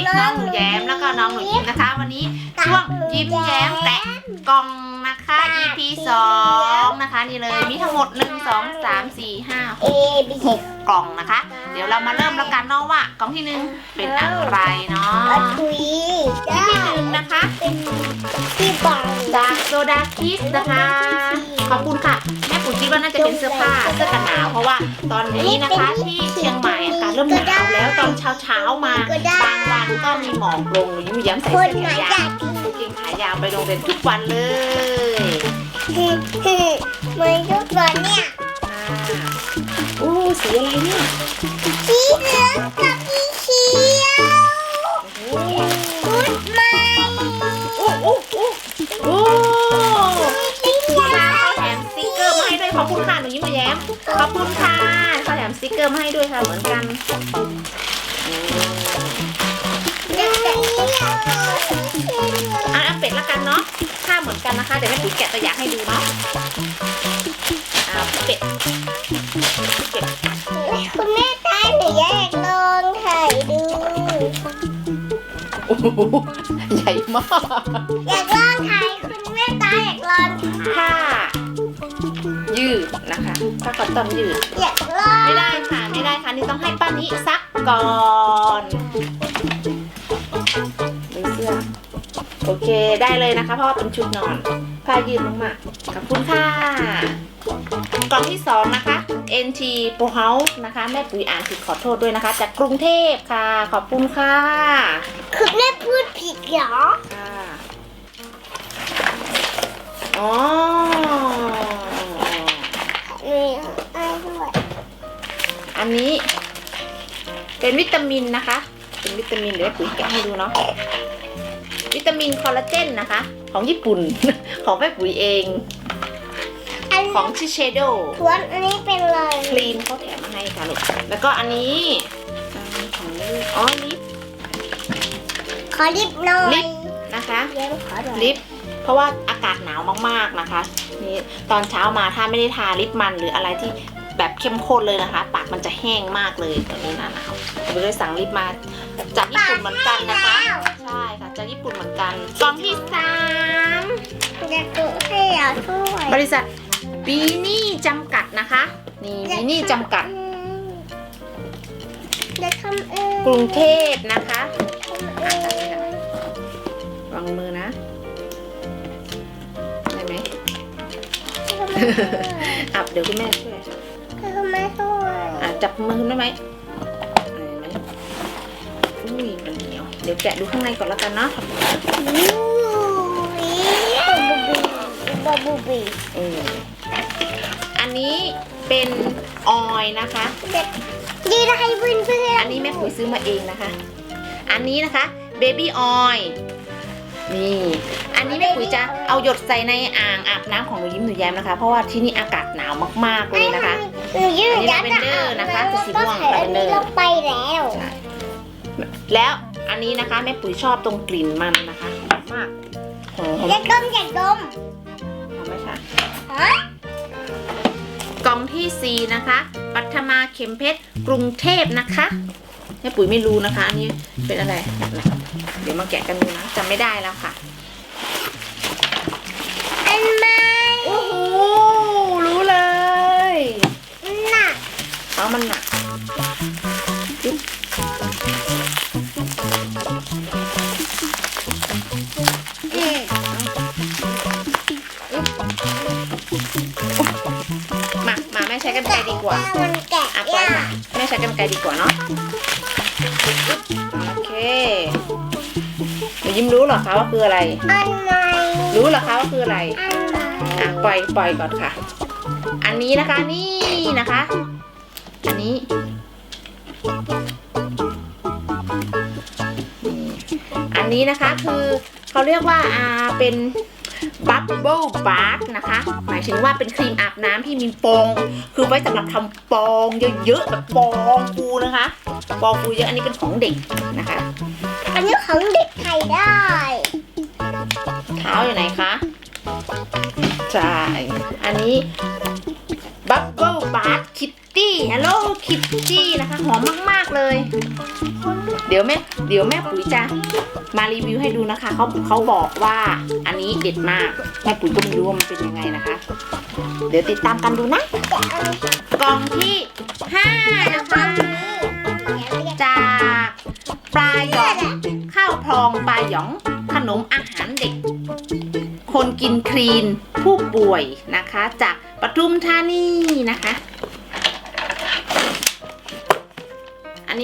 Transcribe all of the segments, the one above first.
ยน้องหนูแย้มแล้วก็น้องหนูยิ้มนะคะ วันนี้ช่วงยิ้มแย้มแตะกล่องนะคะ EP สองนะคะนี่เลยมีทั้งหมด1 2 3 4 5เอบี6 6กล่องนะคะ เดี๋ยวเรามาเริ่มแล้วกันเนาะว่ากล่องที่หนึ่งเป็นอะไรเนาะอันทุยกล่องที่หนึ่งนะคะเป็นที่บังจากโซดาคิสนะคะ ขอบคุณค่ะ แม่ปุ๋ยคิดว่าน่าจะเป็นเสื้อผ้าเสื้อกันหนาวเพราะว่าตอนนี้นะคะที่เชียงใหม่อากาศเริ่มหนาวแล้วตอนเช้าเช้าๆมาบางวันก็มีหมอกลงหรือยิ้มแย้มใส่คนเสื้อไหนแขนอยายากวกางเกงขายาวไปโรงเรียนทุกวันเลยกินมันทุกคนเนี่ยอ่าอู้สีอะไรเนี่ยสีเหลือง เติมให้ด้วยค่ะเหมือนกันอืมเด็กๆเนี่ยอะเอาเป็ดละกันเนาะค่าเหมือนกันนะคะเดี๋ยวแม่ปุ๋ยแกะตัวอย่างให้ดูเนาะอ่าเป็ดเป็ดคุณแม่ตาหนูอยากลองถ่ายดูโอ้โหใหญ่มาก อยากลองถ่ายคุณแม่ตาอยากลองผ้า ยืดนะคะผ้าคอตตอนยืด อยากลองไม่ได้ค่ะไม่ได้ค่ะนี่ต้องให้ป้านิซักก่อนดูเสื้อโอเคได้เลยนะคะ เพราะว่าเป็นชุดนอนผ้ายืดมากๆขอบคุณค่ะกล่องที่สองนะคะ NT Pro House นะคะ แม่ปุ๋ยอ่านผิดขอโทษด้วยนะคะ จากกรุงเทพค่ะ ขอบคุณค่ะคุณแม่พูดผิดเหรอค่ะอ๋อ มีอะไรด้วยอันนี้ เป็นวิตามินนะคะ เป็นวิตามินเดี๋ยวแม่ปุ๋ยแกะให้ดูเนาะวิตามินคอลลาเจนนะคะ ของญี่ปุ่น ของแม่ปุ๋ยเอง อันของชิเชโดทวนอันนี้เป็นอะไรครีมเขาแถมมาให้ค่ะลูกแล้วก็อันนี้อ่าของอ๋อลิปขอลิปหน่อยลิปนะคะเลี้ยงขอหน่อยลิปเพราะว่าอากาศหนาวมากๆนะคะ นี่ตอนเช้ามาถ้าไม่ได้ทาลิปมันหรืออะไรที่แบบเข้มข้นเลยนะคะ ปากมันจะแห้งมากเลยตอนนี้หนะหนาวเราเลยสั่งลิปมาจากญี่ปุ่นเหมือนกันนะคะ ใช่ค่ะจากญี่ปุ่นเหมือนกันกล่องที่สามอยากดูให้อยากช่วยบริษัทบีนี่จำกัดนะคะ นี่บีนี่จำกัดอยากทำเองกรุงเทพนะคะทำเองวางมือนะ อะเดี๋ยวคุณแม่ช่วยทำไมช่วยอะจับมือได้ไหมได้ไหมอุ้ยมันเหนียวเดี๋ยวแกะดูข้างในก่อนแล้วกันเนาะบาบูบีเอออันนี้เป็นออยล์นะคะดีนะให้เพื่อนเพื่อนอันนี้แม่ปุ๋ยซื้อมาเองนะคะ อันนี้นะคะเบบี้ออยล์ นี่ อันนี้แม่ปุ๋ยจะเอาหยดใส่ในอ่างอาบน้ำของหนูยิ้มหนูแย้มนะคะ เพราะว่าที่นี่อากาศหนาวมากๆเลยนะคะ หนูยืดยัดอันนี้ lavender นะคะคือสีม่วงก็ใส่อันนี้ lavender ลงไปแล้ว แล้วอันนี้นะคะแม่ปุ๋ยชอบตรงกลิ่นมันนะคะหอมมากหอมหอมอยากดมอยากดมไหมคะฮะกล่องที่ 4 นะคะ ปัทมาเข็มเพชรกรุงเทพนะคะ แม่ปุ๋ยไม่รู้นะคะ อันนี้เป็นอะไรนะเดี๋ยวมาแกะกันดูนะจำไม่ได้แล้วค่ะอันไม้โอ้โหรู้เลยหนักเอามันหนักจุ๊บอืมมา มาแม่ใช้กันไกรดีกว่ามันแกะอะปล่อยยาค่ะกแม่ใช้กันไกรดีกว่าเนาะ โอเคหนูยิ้มรู้เหรอคะว่าคืออะไร อันไม้รู้เหรอคะว่าคืออะไรอันไม้อะปล่อยปล่อยก่อนค่ะ อันนี้นะคะนี่นะคะ อันนี้นี่อันนี้นะคะคือเขาเรียกว่าอ่าเป็น บับเบิลบาร์นะคะ หมายถึงว่าเป็นครีมอาบน้ำที่มีฟอง คือไว้สำหรับทำฟองเยอะๆแบบฟองฟูนะคะฟองฟูเยอะอันนี้เป็นของเด็กนะคะ อันนี้ของเด็กไทยได้ เท้าอยู่ไหนคะใช่อันนี้บับเบิลบาร์คิตตี้ตี้ฮัลโหลคิตตี้นะคะหอมมาก ๆ เลย เดี๋ยวแม่เดี๋ยวแม่ปุ๋ยจะมารีวิวให้ดูนะคะเขาเขาบอกว่าอันนี้เด็ดมากแม่ปุ๋ยก็ไม่รู้ว่ามันเป็นยังไงนะคะ เดี๋ยวติดตามกันดูนะกล่องที่ห้านะคะจากปลาหยองข้าวพลองปลาหยองขนมอาหารเด็ก คนกินคลีนผู้ป่วยนะคะ จากปทุมธานีนะคะ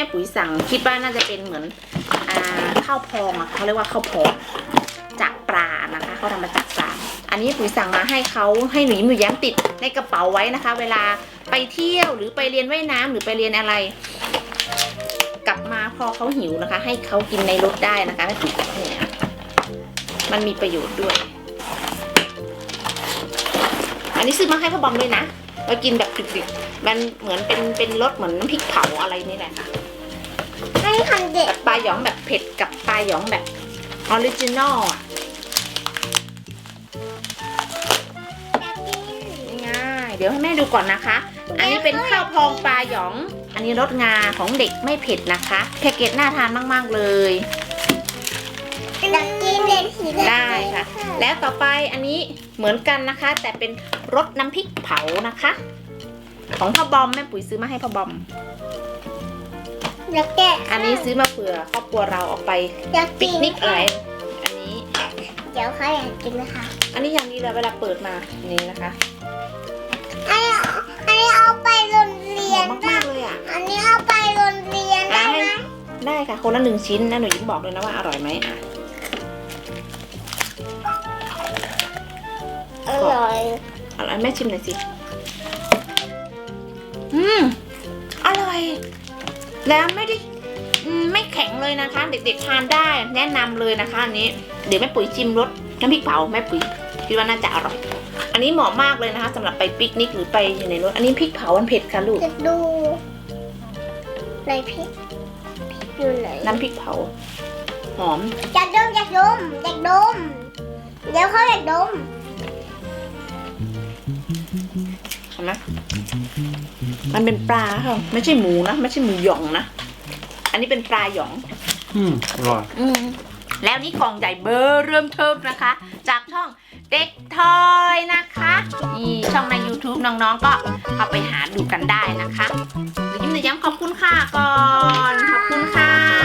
ม่ปุ๋ยสั่งคิดว่าน่าจะเป็นเหมือนอข้าวพองอะเขาเรียกว่าข้าวพองจากปลานะคะเขาทำมาจากปลาอันนี้ปุ๋ยสั่งมาให้เขาให้หนูยิ้มหนูแย้มติดในกระเป๋าไว้นะคะ เวลาไปเที่ยวหรือไปเรียนว่ายน้ำหรือไปเรียนอะไร กลับมาพอเขาหิวนะคะ ให้เขากินในรถได้นะคะแม่ปุ๋ยเนี่ยมันมีประโยชน์ด้วย อันนี้ซื้อมาให้พ่อบอมด้วยนะไว้กินแบบดึกๆมันเหมือนเป็นเป็นรสเหมือนน้ำพริกเผาอะไรนี่แหละค่ะ ให้ทำเด็กแบบปลาหยองแบบเผ็ดกับปลาหยองแบบออริจินอลอะอยากกินง่ายๆเดี๋ยวให้แม่ดูก่อนนะคะ อันนี้เป็นข้าวพองปลาหยอง อันนี้รสงาของเด็กไม่เผ็ดนะคะแพ็กเกจน่าทานมาก ๆ เลยอยากกินเด็กสีแดงได้ค่ะ แล้วต่อไปอันนี้เหมือนกันนะคะ แต่เป็นรสน้ำพริกเผานะคะ ของพ่อบอมแม่ปุ๋ยซื้อมาให้พ่อบอม อยากแกะอันนี้ซื้อมาเผื่อครอบครัวเราออกไปอยากปิกิกนนิกอะไรอันนี้ เดี๋ยวเขาอยากกินนะคะอันนี้อย่างนี้เลยเวลาเปิดมานี่นะคะอันนี้อันนี้เอาไปโรงเรีหยอนมมากๆเลยอะอันนี้เอาไปโรงเรียนได้ไหมได้ค่ะคนละหนึ่งชิ้นนะหนูยิ้มบอกเลยนะว่าอร่อยไหมอะอร่อยอร่อยแม่ชิมหน่อยสิอืมอร่อย แล้วไม่ได้อืมไม่แข็งเลยนะคะ เด็กๆทานได้แนะนำเลยนะคะอันนี้เดี๋ยวแม่ปุ๋ยชิมรสน้ำพริกเผาแม่ปุ๋ยคิดว่าน่าจะอร่อย อันนี้เหมาะมากเลยนะคะสำหรับไปปิกนิกหรือไปอยู่ในรถอันนี้พริกเผามันเผ็ดค่ะลูกจะดูในพริกพริกอยู่ไหนน้ำพริกเผาหอมอยากดมอยากดมอยากดมเดี๋ยวเขาอยากดมเห็นไหม มันเป็นปลาค่ะไม่ใช่หมูนะไม่ใช่หมูหยองนะอันนี้เป็นปลาหยอง อืมอร่อยอืมแล้วนี่กล่องใหญ่เบอร์เริ่มเทิมนะคะ จากช่องเด็กทอยนะคะนี่ช่องใน YouTube น้องๆก็เข้าไปหาดูกันได้นะคะหรือยิ้มหรือย้ำขอบคุณค่ะก่อน ขอบคุณค่ะ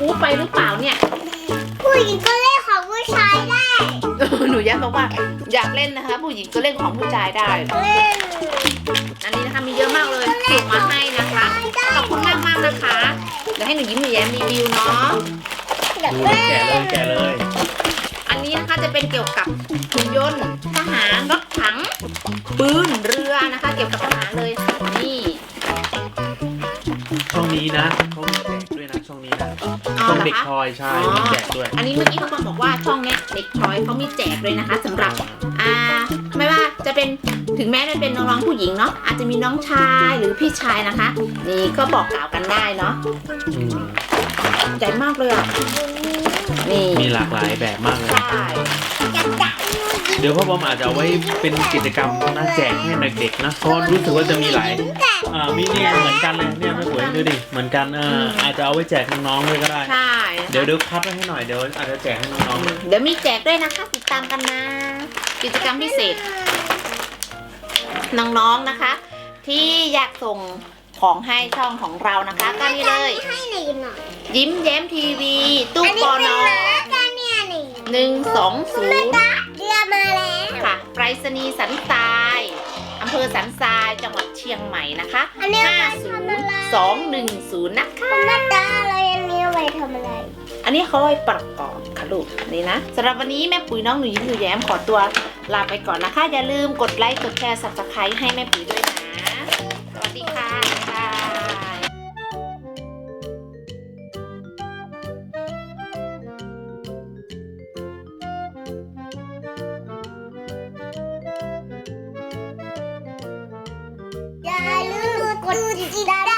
บู๊ไปหรือเปล่าเนี่ย ผู้หญิงก็เล่นของผู้ชายได้เออหนูย้ำบอกว่าอยากเล่นนะคะ ผู้หญิงก็เล่นของผู้ชายได้ เล่นอันนี้นะคะมีเยอะมากเลยส่งมาให้นะคะ ขอบคุณมากมากๆนะคะ เดี๋ยวให้หนูยิ้มหนูแย้มรีวิวเนาะ อยากดูเลเล่ยนแกะเลยแกะเลยอันนี้นะคะจะเป็นเกี่ยวกับหุ่นยนต์ทหารรถถังปืนเรือนะคะ เกี่ยวกับทหารเลยนี่ช่องนี้นะเขา อ๋อช่องเหรอเด็กคะ ทอยใช่อ๋อมีแจกด้วยอันนี้เมื่อกี้เขาบอกว่าช่องเนี้ยเด็กทอยเขามีแจกเลยนะคะสำหรับ อ่า ไม่ว่าจะเป็นถึงแม้จะเป็นน้องๆผู้หญิงเนาะอาจจะมีน้องชายหรือพี่ชายนะคะ นี่ก็บอกกล่าวกันได้เนาะอืมใหญ่มากเลยอะนี่มีหลากหลายแบบมากเลย ใช่อยากจับเดี๋ยวพ่อบอมอาจจะเอาไว้เป็นกิจกรรมนะแจกให้เด็กๆนะเพราะรู้สึกว่าจะมีหลาย อ่ามีเนี่ยเหมือนกันเลยเนี่ยไม่สวยดูดิเหมือนกันเอออาจจะเอาไว้แจกน้องๆด้วยก็ได้ ใช่เดี๋ยวเดี๋ยวคัดไว้ให้หน่อยเดี๋ยวอาจจะแจกให้น้องๆด้วยเดี๋ยวมีแจกด้วยนะคะติดตามกันนะ กิจกรรมพิเศษน้องๆนะคะ ที่อยากส่งของให้ช่องของเรานะคะก็นี่เลย ให้หน่อยหน่อยยิ้มแย้มทีวี ตู้อันปนี้อเป็นนอหมากันเนี่ยนี่หนึ่งสองศูนย์เรือมาแล้วค่ะไปรษณีย์สันทรายอำ เภอสันทรายจังหวัดเชียงใหม่นะคะอันนี้เอาไปทำอะไร 50210นะคะคุณแม่ตาเรายังมีเอาไว้ทำอะไร อันนี้เขาไว้ประกอบค่ะลูกนี่นะสำหรับวันนี้แม่ปุ๋ยน้องหนูยิ้มหนูแย้มขอตัวลาไปก่อนนะคะ อย่าลืมกดไลค์กดแชร์ subscribe ให้แม่ปุ๋ยด้วยนะ สวัสดีค่ะ กดติดา